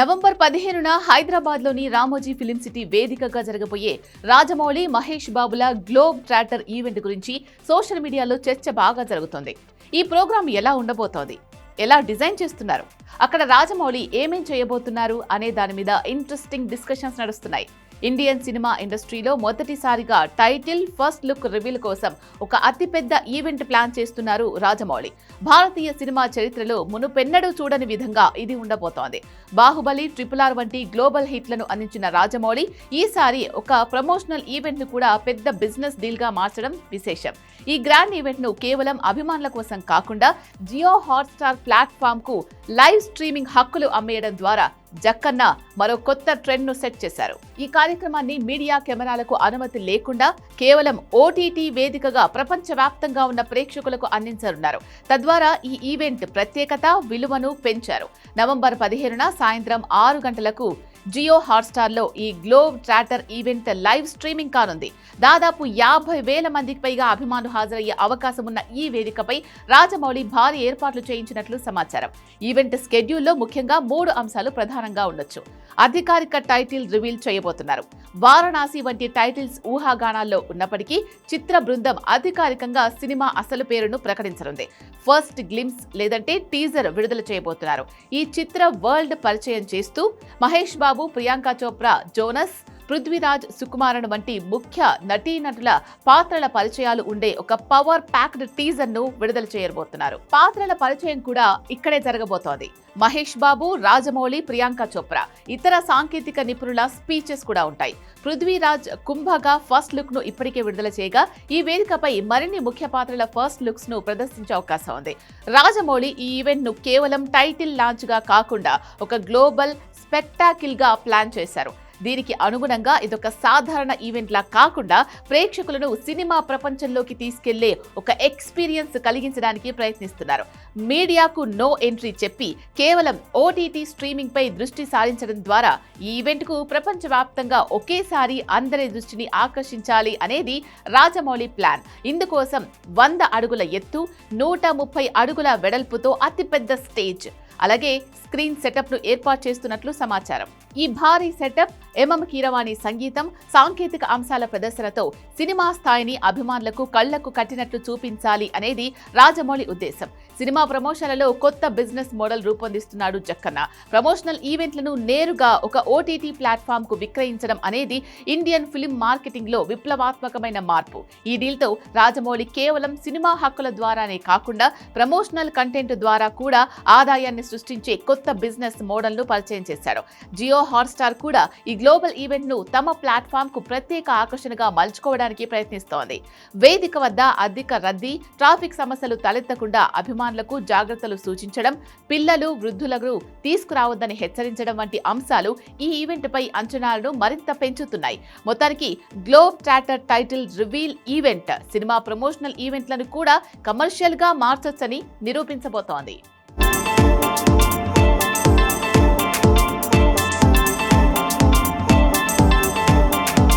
November పదిహేనున హైదరాబాద్లోని Ramoji film city వేదికగా జరగబోయే రాజమౌళి మహేష్ బాబుల గ్లోబ్ ట్రాటర్ ఈవెంట్ గురించి సోషల్ మీడియాలో చర్చ బాగా జరుగుతోంది. ఈ ప్రోగ్రాం ఎలా ఉండబోతోంది? ఎలా డిజైన్ చేస్తున్నారు? అక్కడ రాజమౌళి ఏమేం చేయబోతున్నారు అనే దాని మీద ఇంట్రెస్టింగ్ డిస్కషన్స్ నడుస్తున్నాయి. ఇండియన్ సినిమా ఇండస్ట్రీలో మొదటిసారిగా టైటిల్ ఫస్ట్ లుక్ రివీల్ కోసం ఒక అతిపెద్ద ఈవెంట్ ప్లాన్ చేస్తున్నారు రాజమౌళి. భారతీయ సినిమా చరిత్రలో మునుపెన్నడూ చూడని విధంగా ఇది ఉండబోతోంది. బాహుబలి ట్రిపుల్ ఆర్ వంటి గ్లోబల్ హిట్లను అందించిన రాజమౌళి ఈసారి ఒక ప్రమోషనల్ ఈవెంట్ను కూడా పెద్ద బిజినెస్ డీల్గా మార్చడం విశేషం. ఈ గ్రాండ్ ఈవెంట్ను కేవలం అభిమానుల కోసం కాకుండా జియో హాట్స్టార్ ప్లాట్ఫామ్కు లైవ్ స్ట్రీమింగ్ హక్కులు అమ్మేయడం ద్వారా జక్కన్న మరో కొత్త ట్రెండ్ను సెట్ చేశారు. ఈ కార్యక్రమాన్ని మీడియా కెమెరాలకు అనుమతి లేకుండా కేవలం ఓటీటీ వేదికగా ప్రపంచవ్యాప్తంగా ఉన్న ప్రేక్షకులకు అందించనున్నారు. తద్వారా ఈ ఈవెంట్ ప్రత్యేకత విలువను పెంచారు. నవంబర్ పదిహేనున సాయంత్రం ఆరు గంటలకు జియో హాట్స్టార్లో ఈ globe trotter event live streaming కానుంది. దాదాపు యాభై వేల మందికి పైగా అభిమానులు హాజరయ్యే అవకాశం ఉన్న ఈ వేదికపై రాజమౌళి భారీ ఏర్పాట్లు చేయించినట్లు సమాచారం. ఈవెంట్ స్కెడ్యూల్లో ముఖ్యంగా మూడు అంశాలు ప్రధానంగా ఉండొచ్చు. అధికారిక టైటిల్ రివీల్ చేయబోతున్నారు. వారణాసి వంటి టైటిల్స్ ఊహాగానాల్లో ఉన్నప్పటికీ చిత్ర బృందం అధికారికంగా సినిమా అసలు పేరును ప్రకటించనుంది. ఫస్ట్ గ్లిమ్స్ లేదంటే టీజర్ విడుదల చేయబోతున్నారు. ఈ చిత్ర వరల్డ్ పరిచయం చేస్తూ మహేష్ బాబు ప్రియాంక చోప్రా జోనస్ పృథ్వీరాజ్ సుకుమారన్ వంటి ముఖ్య నటీనటుల పాత్రల పరిచయాలు ఉండే ఒక పవర్ ప్యాక్డ్ టీజర్ను విడుదల చేయబోతున్నారు. పాత్రల పరిచయం కూడా ఇక్కడే జరగబోతోంది. మహేష్ బాబు రాజమౌళి ప్రియాంక చోప్రా ఇతర సాంకేతిక నిపుణుల స్పీచెస్ కూడా ఉంటాయి. పృథ్వీరాజ్ కుంభగా ఫస్ట్ లుక్ను ఇప్పటికే విడుదల చేయగా ఈ వేదికపై మరిన్ని ముఖ్య పాత్రల ఫస్ట్ లుక్స్ను ప్రదర్శించే అవకాశం ఉంది. రాజమౌళి ఈ ఈవెంట్ను కేవలం టైటిల్ లాంచ్గా కాకుండా ఒక గ్లోబల్ స్పెక్టాకిల్గా ప్లాన్ చేశారు. దీనికి అనుగుణంగా ఇదొక సాధారణ ఈవెంట్లా కాకుండా ప్రేక్షకులను సినిమా ప్రపంచంలోకి తీసుకెళ్ళే ఒక ఎక్స్పీరియన్స్ కలిగించడానికి ప్రయత్నిస్తున్నారు. మీడియాకు నో ఎంట్రీ చెప్పి కేవలం ఓటీటీ స్ట్రీమింగ్ పై దృష్టి సారించడం ద్వారా ఈ ఈవెంట్కు ప్రపంచవ్యాప్తంగా ఒకేసారి అందరి దృష్టిని ఆకర్షించాలి అనేది రాజమౌళి ప్లాన్. ఇందుకోసం వంద అడుగుల ఎత్తు నూట ముప్పై అడుగుల వెడల్పుతో అతిపెద్ద స్టేజ్. అలాగే స్క్రీన్ సెటప్ను ఏర్పాటు చేస్తున్నట్లు సమాచారం. ఈ భారీ సెటప్ ఎంఎం కీరవాణి సంగీతం సాంకేతిక అంశాల ప్రదర్శనతో సినిమా స్థాయిని అభిమానులకు కళ్ళకు కట్టినట్లు చూపించాలి అనేది రాజమౌళి ఉద్దేశం. సినిమా ప్రమోషన్లలో కొత్త బిజినెస్ మోడల్ రూపొందిస్తున్నాడు జక్కన్న. ప్రమోషనల్ ఈవెంట్లను నేరుగా ఒక ఓటీటీ ప్లాట్ఫామ్కు విక్రయించడం అనేది ఇండియన్ ఫిల్మ్ మార్కెటింగ్లో విప్లవాత్మకమైన మార్పు. ఈ డీల్తో రాజమౌళి కేవలం సినిమా హక్కుల ద్వారానే కాకుండా ప్రమోషనల్ కంటెంట్ ద్వారా కూడా ఆదాయాన్ని సృష్టించే కొత్త బిజినెస్ మోడల్ను పరిచయం చేశాడు. జియో హాట్స్టార్ కూడా ఈ గ్లోబల్ ఈవెంట్ను తమ ప్లాట్ఫామ్కు ప్రత్యేక ఆకర్షణగా మలుచుకోవడానికి ప్రయత్నిస్తోంది. వేదిక వద్ద అధిక రద్దీ ట్రాఫిక్ సమస్యలు తలెత్తకుండా యజమానులకు జాగ్రత్తలు సూచించడం పిల్లలు వృద్ధులకు తీసుకురావద్దని హెచ్చరించడం వంటి అంశాలు ఈ ఈవెంట్ పై అంచనాలను మరింత పెంచుతున్నాయి. మొత్తానికి globe trotter title reveal event cinema promotional ఈవెంట్లను కూడా కమర్షియల్గా మార్చొచ్చని నిరూపించబోతోంది.